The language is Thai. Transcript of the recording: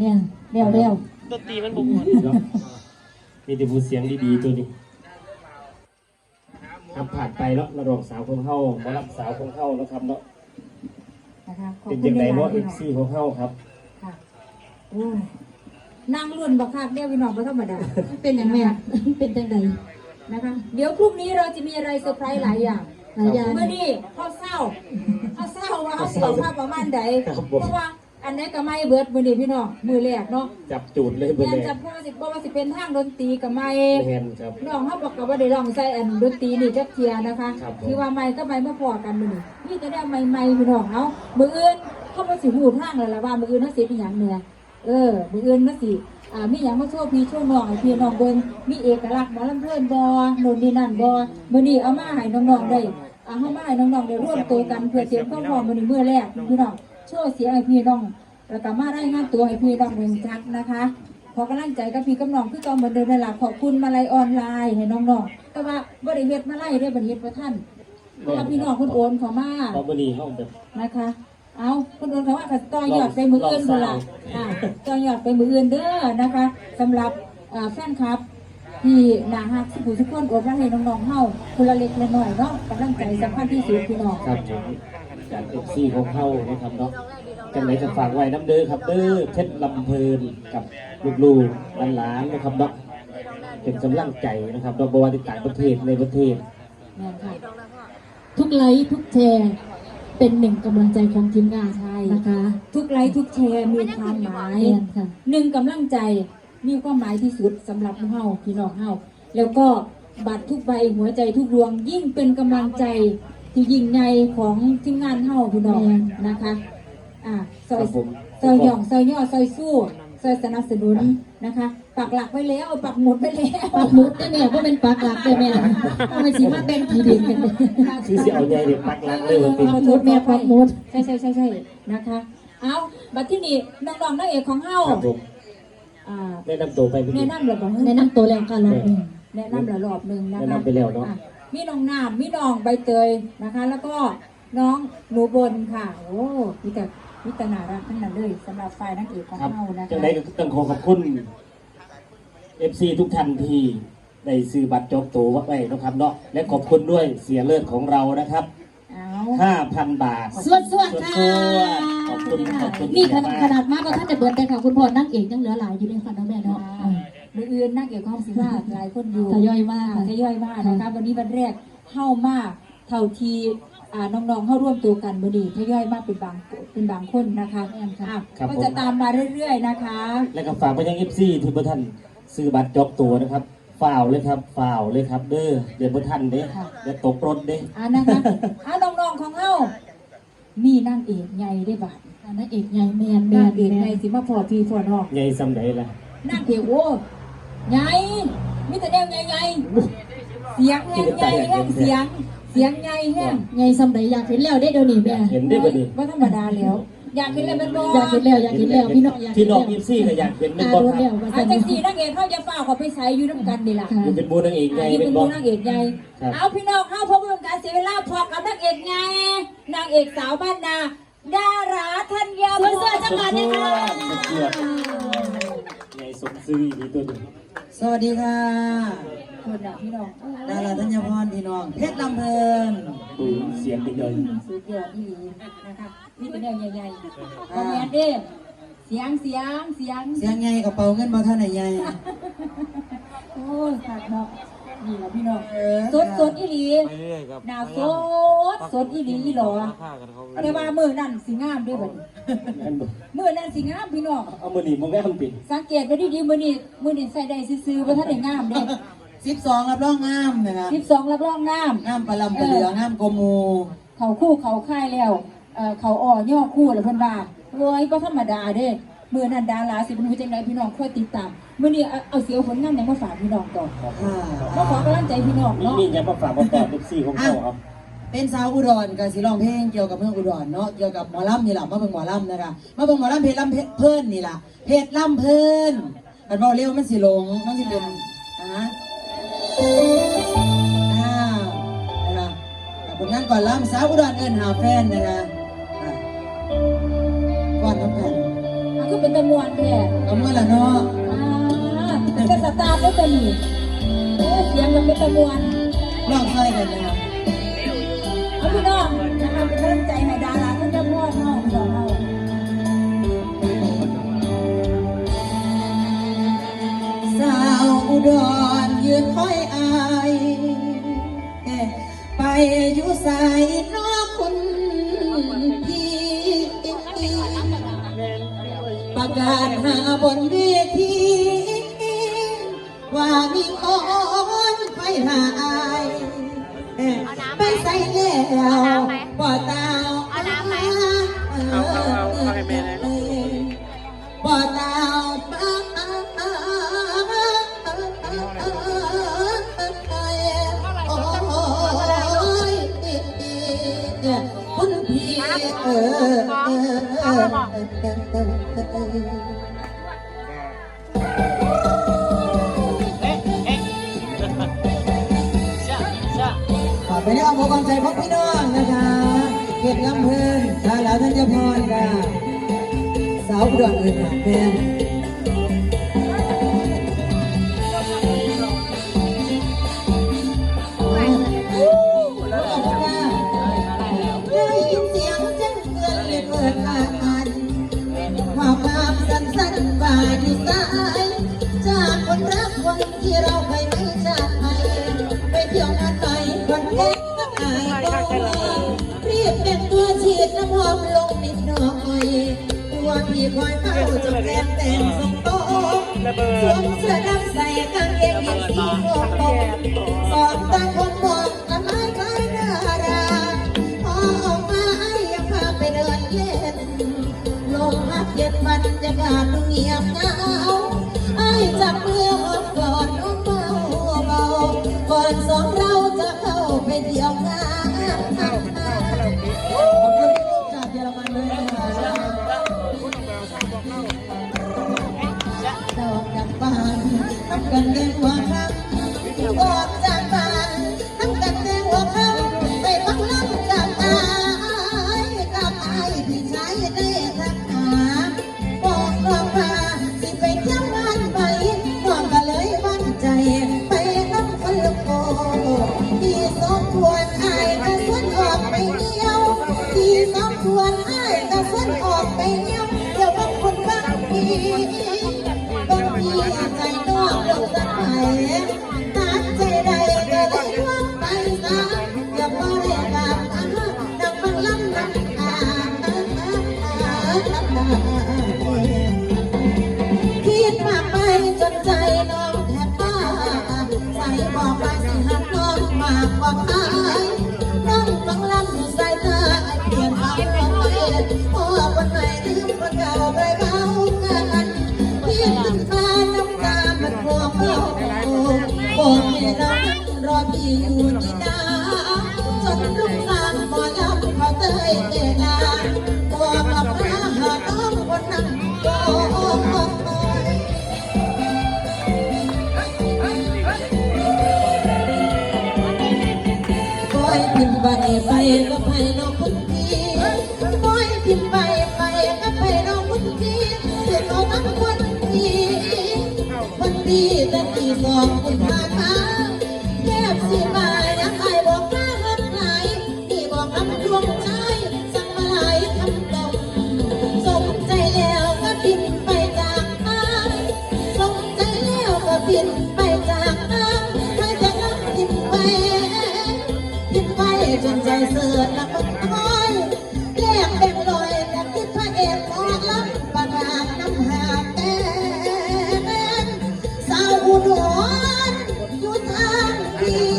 เนี่ยเร็วเร็วดนตรีมันบุกหมดเนาะมีแต่ผู้เสียงดีๆตัวนี้ครับผ่านไปแล้วระดองสาวของเฮาหมารับสาวของเฮานะครับเนาะนะคะขอบเป็นคุยัณงไงหลายเนาะๆเอพี่ฟน้องซีของเฮาครับ ค่ะโอ้ยนั่งรุ่นบักคักเดียวพี่น้องไม่ธรรมดาเป็นอย่างแม่เป็นจังใดนะคะ เดี๋ยวพรุ่งนี้เราจะมีอะไรเซอร์ไพรส์หลายอย่าง หลายอย่าง เมื่อนี้เขาเศร้าเขาเศร้าว่าเขาเสียภาพประมาณใดครับผม เพราะว่า อันนี้ก็ไม่เบิดมือนี้พี่น้องมือแรกเนาะจับจูดเลยเบอร์แม่แรนกจะพ่อสิบ่ว่าสิเป็นทางดนตรีกับไม่แมนครับ น้องเขาบอกกับว่าได้ลองใส่อันดนตรีนี่จักเทียนะคะครับผม ที่ว่าไม่ก็ไม่มาพอกันมือนี่นี่จะได้ไม่ไม่พี่น้องเอามืออื่นเขามาสิหูทางแล้วล่ะว่ามืออื่นน่าสิเป็นอย่างเหนือเออมืออื่นน่าสิอ่ามีอย่างมาโชว์พี่โชว์น้องให้พี่น้องเบิ่งมีเอกลักษณ์หมอลำเพลินบอโน่นนี่นั่นบอมือนี้เอามาให้น้องๆได้อ่าเฮามาให้น้องๆได้ร่วมตัวกันเพื่อเตรียมความพร้อมมือนี้มื้อแรกพี่น้องโชว์เสียงให้พี่น้อง แล้วก็มาได้งานตัวให้พี่น้องเบิ่งจักนะคะขอกำลังใจกับพี่กับน้องคือตอนเหมือนเดิมในหลักขอบคุณมาลัยออนไลน์ให้น้องๆแต่ว่าบริเวณมาลัยได้บริเวณประท่านเพราะว่าพี่น้องคนโอนเขามาเพราะวันนี้ห้องแบบนะคะ เอาคนโอนเขาว่าก็ต่อยอดไปมืออื่นคนละอ่าต่อยอดไปมืออื่นเด้อนะคะสำหรับอ่าแฟนคลับที่นาฮักสุขุทุกคนโอนมาให้น้องๆเฮาคนละเล็กละน้อยเนาะกำลังใจสำคัญที่สุดพี่น้องครับผมจากเอฟซีของเฮานะครับเนาะ จังไหนจะฝากไว้น้ำเด้อครับเด้อเพชรลำเพลินกับลูกๆหลานๆนะครับเนาะเป็นกำลังใจนะครับเราบวาติต่างประเทศในประเทศแม่นค่ะทุกไลค์ทุกแชร์เป็นหนึ่งกำลังใจของทีมงานใช่นะคะ ทุกไลค์ทุกแชร์มีความหมายแม่นค่ะหนึ่งกำลังใจมีความหมายที่สุดสำหรับเฮาพี่น้องเฮาแล้วก็บัตรทุกใบหัวใจทุกดวงยิ่งเป็นกำลังใจที่ยิ่งใหญ่ของทีมงานเฮาพี่น้องแม่นนะคะ อ่าซอคยรับผม ซอยหย่องซอยย่อซอยสู้ซอยสนับสนุนนะคะ ปักหลักไว้แล้วปักหมุดไว้แล้วปักหมุดได้แม่ก็เป็นปักหลักได้แม่เอาไปสิมาแบ่งทีดินกันคือสิเอาใหญ่เด็กปักหลักเลยว่าเป็นปักหมุดแม่ปักหมุดใช่ใช่ใช่ใช่นะคะ เอาบัตรที่นี่น้องๆนักเอกของเฮาครับผมอ่าแนะนำตัวไปเมื่อแนะกี้ นำเลยบอกแนะนำตัวแรงกันรอบหนึ่งแนะนำละรอบหนึ่งนะคะแนะนำไปแล้วเนอะ อ่มีน้องน้ำมีน้องใบเตยนะคะ แล้วก็น้องหนูบนค่ะ โอ้มีแต่ มีแต่น่ารักทั้งนั้นเลยสำหรับฝ่ายนักเอกของครับเรานะคะ จังไดก็ต้องขอขอบคุณเอฟซีทุกท่านที่ได้ซื้อบัตรจองตั๋วไว้นะครับเนาะและขอบคุณด้วยเสียเลิศของเรานะครับ เอา5,000 บาท สวดสวดค่ะสวดๆขอบคุณขอบคุณ นี่ขนาดขนาดมากก็ท่านจะเบิร์ดแต่ค่ะ คุณพ่อนั่งเอกยังเหลือหลายอยู่เลยค่ะน้องแม่เนาะอ่ามืออื่นนักเอกของสิว่าหลายคนอยู่ทยอยมากอ่ทยอยมากนะคะวันนี้วันแรกเข้ามาเท่าทีอ่า น้องๆเข้าร่วมตัวกันมือดีทยอยมากเป็นบางเป็นบางคนนะคะอะครับก็ผมจะตามมาเรื่อยๆนะคะ และก็ฝากไปยังเอฟซีที่เพื่อท่านซื้อบัตรจองตั๋วนะครับฝ่าวเลยครับฝ่าวเลยครับเด้อเดี๋ยวเพื่อท่านเด้ค่ะ เดี๋ยวตกรถเด้ อ่านะคะอ่าน้องๆของเฮามีนางเอกใหญ่ได้บัดนั่นเอกใหญ่แมนแมนางนเอกแมใหญ่นสิมาพอพี่พอน้องใหญ่สำไหนล่ะนางเอกโอ้ใหญ่มีแต่แนวใหญ่ๆเสียงแห้งใหญ่แห้งเสียง เสียงใหญ่แห้งไงสำไหนอยากเห็นแล้วได้เดี๋ยวนี้แม่เห็นได้บ่ดีว่าธรรมดาแล้ว อยากเห็นอะไรเป็นบออยากเห็นแล้วอยากเห็นแล้วพี่น้องอยากเห็พี่นน้แล้องวเอฟซีก็อยากเห็นเป็นอาบอลโดนคแล้วรับว่าอาจะจจะสีนางเอกเขาจะเฝ้าเขาไปใช้อยู่น้ำกันนี่ล่ะค่ะอยู่เป็นบูนางเอกใหญ่อันนี้เป็เป็นนบอลนางเอกใหญ่ครับเอาพี่น้องเข้าพบกับการเสียเวลาพอกับนางเอกใหญ่นางเอกสาวบ้านนาดาราธัญญาสวยๆจังหวัดเลยค่ะใหญ่สมซื้ออีกตัวหนึงสวัสดีค่ะ คนน่ะพี่น้องดาราธัญพรพี่น้องเพชรลำเพลินดูเสียงเป็นย่อยสุดยอดที่นะคะนี่เป็นแนวใหญ่ๆคอมเมนต์เด้เสียงเสียงเสียงเสียงไงกระเป๋าเงินมาท่านไหนไงโอ้ยขาดเนาะนี่แหละพี่น้องเออสดสดอีหลีไปเรื่อยครับหนาวสดสดอีหลีอีหลอฆ่ากันเขาแต่ว่ามือนั่นสิงามด้วยบัดนี้อันบ่มือนั่นสิงามพี่น้องเอามือหนีมึงได้ทำปิดสังเกตไว้ดีๆมือนี้มือนี้ใส่ได้ซื่อๆว่าท่านได้งามเด้ สิบสองรับรองงามนะครับสิบสองรับรองงามงามปลาลำปลาเหลืองามกว่าหมูเขาคู่เขาค่ายแล้วเอ่อเขาอ่อย่อคู่แล้วเพิ่นว่าโอ้ยบ่ธรรมดาเด้มือนั้นดาราสิเป็นผู้จังไดพี่น้องค่อยติดตามมื้อนี้เอาเอาเสียวผลงานหยังมาฝากพี่น้องต่อค่ะมาขอกำลังใจพี่น้องมีเนาะ มียังมาฝากมาตอบเอฟซีของเขาครับ เป็นสาวอุดรกับสิร้องเพลงเกี่ยวกับเมืองอุดรเนาะเกี่ยวกับหมอลำนี่แหละมาเบิ่งหมอลำนะคะมาเบิ่งหมอลำเพชรลำเพลินนี่ล่ะเพชรลำเพลินมันบอกเร็วมันสิหลงมันสิเป็นอ่า กับผลงานก่อนลำสาวอุดรเอิญหาแฟนนะคะอะก่อนน้ำกันมันก็เป็นตะมวนแท้เอามื่อละเนาะอ่าเป็นสตาร์ได้ตัวนี้โอ้เสียงมันเป็นตะมวนลองใส่กันนะครับเอาพี่น้องนะคะเป็นกำลังใจให้ดาราท่านเจ้าพ่อน้องของเราสาวอุดรยืนคอยอายเอ๊ะไป อยู่ใส่นอกคุณพี่ประกาศหาบนเวทีว่ามีคนไปหาอายเอ๊ะไปใส่แล้วบ่ตา อขอไปในอ้อมอกอ้อมใจพบพี่น้องนะคะเขตลำเพลินดาราธัญพรค่ะสาวอุดรเอิญหาแพน รีบเป็นตัวฉีดน้ำหอมลงนิดหน่อยตัวพี่คอยเฝ้าจนแก้มแต่งสมโตสวมเสื้อดำใส่กางเกงยีนสีโค้สองตาคงมองละไม้คล้ายดาราพอออกมาไอ้ยังพาไปเดินเล่นลมพัดเย็นบรรยากาศดูเงียบเงา กันเดินความรักจากบ้ วัวมาพาหาน้องคนนั้นโอ้ยปล่อยพิมพ์ไปไปก็ไปน้องคุณพี่ปล่อยพิมพ์ไปไปก็ไปน้องคุธีเสียเขาทั้งคนดีคนดีแต่ตีสองคุณ บินไปจากอ้ายให้จะนับทินไปกินไปจนใจเสื่อมละคนคอยแลกแบ่งลอยแต่คิดพระเอกมองล้ำประกาศน้ำหาแต้นสาวอุดรอยู่ทางที่